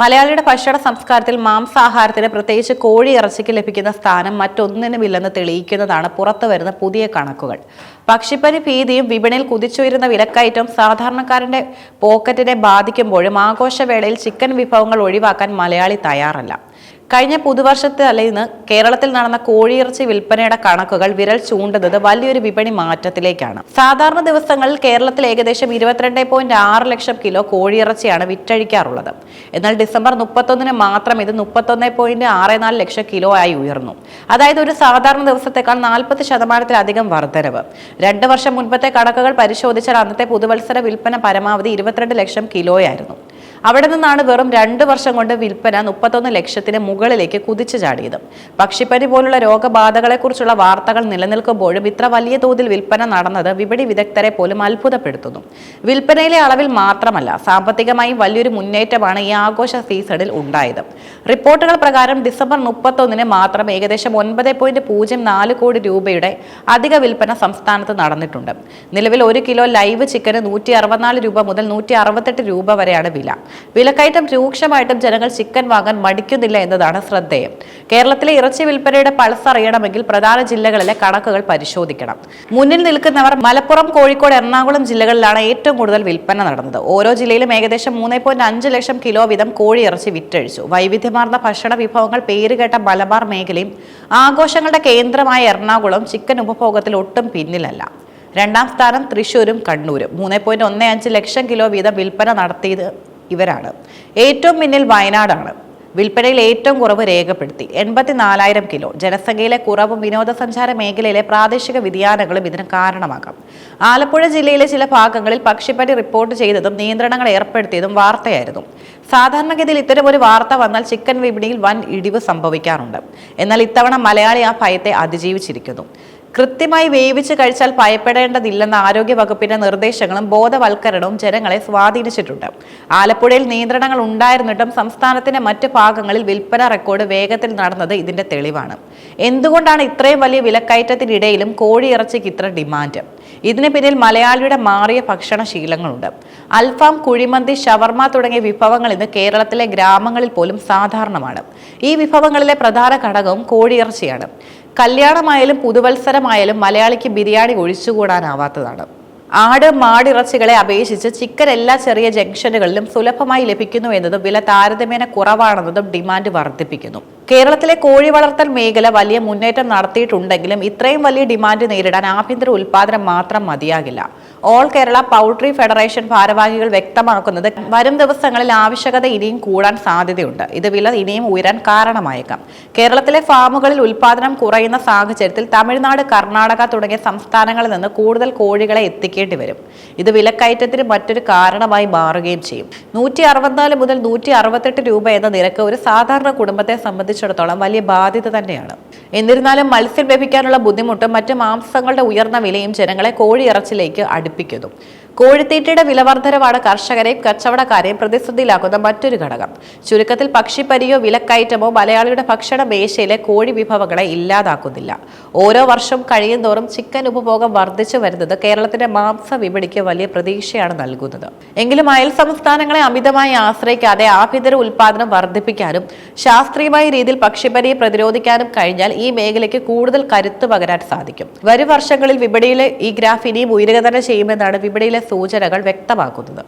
മലയാളിയുടെ ഭക്ഷണ സംസ്കാരത്തിൽ മാംസാഹാരത്തിന് പ്രത്യേകിച്ച് കോഴി ഇറച്ചിക്ക് ലഭിക്കുന്ന സ്ഥാനം മറ്റൊന്നിനുമില്ലെന്ന് തെളിയിക്കുന്നതാണ് പുറത്തു വരുന്ന പുതിയ കണക്കുകൾ. പക്ഷിപ്പനി ഭീതിയും വിപണിയിൽ കുതിച്ചുയരുന്ന വിലക്കയറ്റവും സാധാരണക്കാരന്റെ പോക്കറ്റിനെ ബാധിക്കുമ്പോഴും ആഘോഷവേളയിൽ ചിക്കൻ വിഭവങ്ങൾ ഒഴിവാക്കാൻ മലയാളി തയ്യാറല്ല. കഴിഞ്ഞ പുതുവർഷത്തെ അല്ലെന്ന് കേരളത്തിൽ നടന്ന കോഴിയിറച്ചി വിൽപ്പനയുടെ കണക്കുകൾ വിരൽ ചൂണ്ടുന്നത് വലിയൊരു വിപണി മാറ്റത്തിലേക്കാണ്. സാധാരണ ദിവസങ്ങളിൽ കേരളത്തിൽ ഏകദേശം ഇരുപത്തിരണ്ട് പോയിന്റ് ആറ് ലക്ഷം കിലോ കോഴിയിറച്ചിയാണ് വിറ്റഴിക്കാറുള്ളത്. എന്നാൽ ഡിസംബർ മുപ്പത്തൊന്നിന് മാത്രം ഇത് മുപ്പത്തൊന്ന് പോയിന്റ് ആറ് നാല് ലക്ഷം കിലോ ആയി ഉയർന്നു. അതായത് ഒരു സാധാരണ ദിവസത്തേക്കാൾ നാൽപ്പത് ശതമാനത്തിലധികം വർധനവ്. രണ്ട് വർഷം മുൻപത്തെ കണക്കുകൾ പരിശോധിച്ചാൽ അന്നത്തെ പുതുവത്സര വിൽപ്പന പരമാവധി ഇരുപത്തിരണ്ട് ലക്ഷം കിലോയായിരുന്നു. അവിടെ നിന്നാണ് വെറും രണ്ട് വർഷം കൊണ്ട് വിൽപ്പന മുപ്പത്തൊന്ന് ലക്ഷത്തിന് മുകളിലേക്ക് കുതിച്ചു ചാടിയത്. പക്ഷിപ്പനി പോലുള്ള രോഗബാധകളെക്കുറിച്ചുള്ള വാർത്തകൾ നിലനിൽക്കുമ്പോഴും ഇത്ര വലിയ തോതിൽ വിൽപ്പന നടന്നത് വിപണി വിദഗ്ധരെ പോലും അത്ഭുതപ്പെടുത്തുന്നു. വിൽപ്പനയിലെ അളവിൽ മാത്രമല്ല സാമ്പത്തികമായും വലിയൊരു മുന്നേറ്റമാണ് ഈ ആഘോഷ സീസണിൽ ഉണ്ടായത്. റിപ്പോർട്ടുകൾ പ്രകാരം ഡിസംബർ മുപ്പത്തൊന്നിന് മാത്രം ഏകദേശം ഒൻപത് പോയിന്റ് പൂജ്യം നാല് കോടി രൂപയുടെ അധിക വിൽപ്പന സംസ്ഥാനത്ത് നടന്നിട്ടുണ്ട്. നിലവിൽ ഒരു കിലോ ലൈവ് ചിക്കന് നൂറ്റി അറുപത്തിനാല് രൂപ മുതൽ നൂറ്റി അറുപത്തെട്ട് രൂപ വരെയാണ് വില. വിലക്കയറ്റം രൂക്ഷമായിട്ടും ജനങ്ങൾ ചിക്കൻ വാങ്ങാൻ മടിക്കുന്നില്ല എന്നതാണ് ശ്രദ്ധേയം. കേരളത്തിലെ ഇറച്ചി വിൽപ്പനയുടെ പൾസ് അറിയണമെങ്കിൽ പ്രധാന ജില്ലകളിലെ കണക്കുകൾ പരിശോധിക്കണം. മുന്നിൽ നിൽക്കുന്നവർ മലപ്പുറം കോഴിക്കോട് എറണാകുളം ജില്ലകളിലാണ് ഏറ്റവും കൂടുതൽ വിൽപ്പന നടന്നത്. ഓരോ ജില്ലയിലും ഏകദേശം മൂന്ന് പോയിന്റ് അഞ്ച് ലക്ഷം കിലോ വീതം കോഴി ഇറച്ചി വിറ്റഴിച്ചു. വൈവിധ്യമാർന്ന ഭക്ഷണ വിഭവങ്ങൾ പേരുകേട്ട മലബാർ മേഖലയും ആഘോഷങ്ങളുടെ കേന്ദ്രമായ എറണാകുളം ചിക്കൻ ഉപഭോഗത്തിൽ ഒട്ടും പിന്നിലല്ല. രണ്ടാം സ്ഥാനം തൃശൂരും കണ്ണൂരും. മൂന്ന് പോയിന്റ് ഒന്ന് അഞ്ച് ലക്ഷം കിലോ വീതം വിൽപ്പന നടത്തിയത് ഇവരാണ്. ഏറ്റവും പിന്നിൽ വയനാടാണ്. വിൽപ്പനയിൽ ഏറ്റവും കുറവ് രേഖപ്പെടുത്തി. എൺപത്തി നാലായിരം കിലോ. ജനസംഖ്യയിലെ കുറവും വിനോദസഞ്ചാര മേഖലയിലെ പ്രാദേശിക വ്യതിയാനങ്ങളും ഇതിന് കാരണമാകാം. ആലപ്പുഴ ജില്ലയിലെ ചില ഭാഗങ്ങളിൽ പക്ഷിപ്പനി റിപ്പോർട്ട് ചെയ്തതും നിയന്ത്രണങ്ങൾ ഏർപ്പെടുത്തിയതും വാർത്തയായിരുന്നു. സാധാരണഗതിയിൽ ഇത്തരമൊരു വാർത്ത വന്നാൽ ചിക്കൻ വിപണിയിൽ വൻ ഇടിവ് സംഭവിക്കാറുണ്ട്. എന്നാൽ ഇത്തവണ മലയാളി ആ ഭയത്തെ അതിജീവിച്ചിരിക്കുന്നു. കൃത്യമായി വേവിച്ച് കഴിച്ചാൽ ഭയപ്പെടേണ്ടതില്ലെന്ന ആരോഗ്യ വകുപ്പിന്റെ നിർദ്ദേശങ്ങളും ബോധവൽക്കരണവും ജനങ്ങളെ സ്വാധീനിച്ചിട്ടുണ്ട്. ആലപ്പുഴയിൽ നിയന്ത്രണങ്ങൾ ഉണ്ടായിരുന്നിട്ടും സംസ്ഥാനത്തിന്റെ മറ്റ് ഭാഗങ്ങളിൽ വിൽപ്പന റെക്കോർഡ് വേഗത്തിൽ നടന്നത് ഇതിന്റെ തെളിവാണ്. എന്തുകൊണ്ടാണ് ഇത്രയും വലിയ വിലക്കയറ്റത്തിനിടയിലും കോഴിയിറച്ചിക്ക് ഇത്ര ഡിമാൻഡ്? ഇതിന് പിന്നിൽ മലയാളിയുടെ മാറിയ ഭക്ഷണശീലങ്ങളുണ്ട്. അൽഫാം കുഴിമന്തി ഷവർമ തുടങ്ങിയ വിഭവങ്ങൾ ഇന്ന് കേരളത്തിലെ ഗ്രാമങ്ങളിൽ പോലും സാധാരണമാണ്. ഈ വിഭവങ്ങളിലെ പ്രധാന ഘടകവും കോഴിയിറച്ചിയാണ്. കല്യാണമായാലും പുതുവത്സരമായാലും മലയാളിക്ക് ബിരിയാണി ഒഴിച്ചുകൂടാനാവാത്തതാണ്. ആട് മാടിറച്ചികളെ അപേക്ഷിച്ച് ചിക്കൻ എല്ലാ ചെറിയ ജംഗ്ഷനുകളിലും സുലഭമായി ലഭിക്കുന്നു എന്നതും വില താരതമ്യേന കുറവാണെന്നതും ഡിമാൻഡ് വർദ്ധിപ്പിക്കുന്നു. കേരളത്തിലെ കോഴി വളർത്തൽ മേഖല വലിയ മുന്നേറ്റം നടത്തിയിട്ടുണ്ടെങ്കിലും ഇത്രയും വലിയ ഡിമാൻഡ് നേരിടാൻ ആഭ്യന്തര ഉൽപാദനം മാത്രം മതിയാകില്ല. ഓൾ കേരള പൗൾട്രി ഫെഡറേഷൻ ഭാരവാഹികൾ വ്യക്തമാക്കുന്നത് വരും ദിവസങ്ങളിൽ ആവശ്യകത ഇനിയും കൂടാൻ സാധ്യതയുണ്ട്. ഇത് വില ഇനിയും ഉയരാൻ കാരണമായേക്കാം. കേരളത്തിലെ ഫാമുകളിൽ ഉൽപാദനം കുറയുന്ന സാഹചര്യത്തിൽ തമിഴ്നാട് കർണാടക തുടങ്ങിയ സംസ്ഥാനങ്ങളിൽ നിന്ന് കൂടുതൽ കോഴികളെ എത്തിക്കേണ്ടി വരും. ഇത് വിലക്കയറ്റത്തിന് മറ്റൊരു കാരണമായി മാറുകയും ചെയ്യും. നൂറ്റി മുതൽ നൂറ്റി രൂപ എന്ന നിരക്ക് ഒരു സാധാരണ കുടുംബത്തെ സംബന്ധിച്ചിടത്തോളം വലിയ ബാധ്യത തന്നെയാണ്. എന്നിരുന്നാലും മത്സ്യം ലഭിക്കാനുള്ള ബുദ്ധിമുട്ടും മറ്റ് മാംസങ്ങളുടെ ഉയർന്ന വിലയും ജനങ്ങളെ കോഴി ഇറച്ചിലേക്ക് അടുപ്പിക്കുന്നു. കോഴിത്തീറ്റയുടെ വിലവർദ്ധനവാണ് കർഷകരെയും കച്ചവടക്കാരെയും പ്രതിസന്ധിയിലാക്കുന്ന മറ്റൊരു ഘടകം. ചുരുക്കത്തിൽ പക്ഷിപ്പരിയോ വിലക്കയറ്റമോ മലയാളിയുടെ ഭക്ഷണ മേശയിലെ കോഴി വിഭവങ്ങളെ ഇല്ലാതാക്കുന്നില്ല. ഓരോ വർഷവും കഴിയുന്തോറും ചിക്കൻ ഉപഭോഗം വർദ്ധിച്ചു വരുന്നത് കേരളത്തിന്റെ മാംസ വിപണിക്ക് വലിയ പ്രതീക്ഷയാണ് നൽകുന്നത്. എങ്കിലും അയൽ സംസ്ഥാനങ്ങളെ അമിതമായി ആശ്രയിക്കാതെ ആഭ്യന്തര ഉൽപാദനം വർദ്ധിപ്പിക്കാനും ശാസ്ത്രീയമായ രീതിയിൽ പക്ഷിപ്പനിയെ പ്രതിരോധിക്കാനും കഴിഞ്ഞാൽ ഈ മേഖലയ്ക്ക് കൂടുതൽ കരുത്ത് പകരാൻ സാധിക്കും. വരും വർഷങ്ങളിൽ വിപണിയിലെ ഈ ഗ്രാഫ് ഇനിയും ഉയരുക തന്നെ ചെയ്യുമെന്നാണ് വിപണിയിലെ സൂചനകൾ വ്യക്തമാക്കുന്നത്.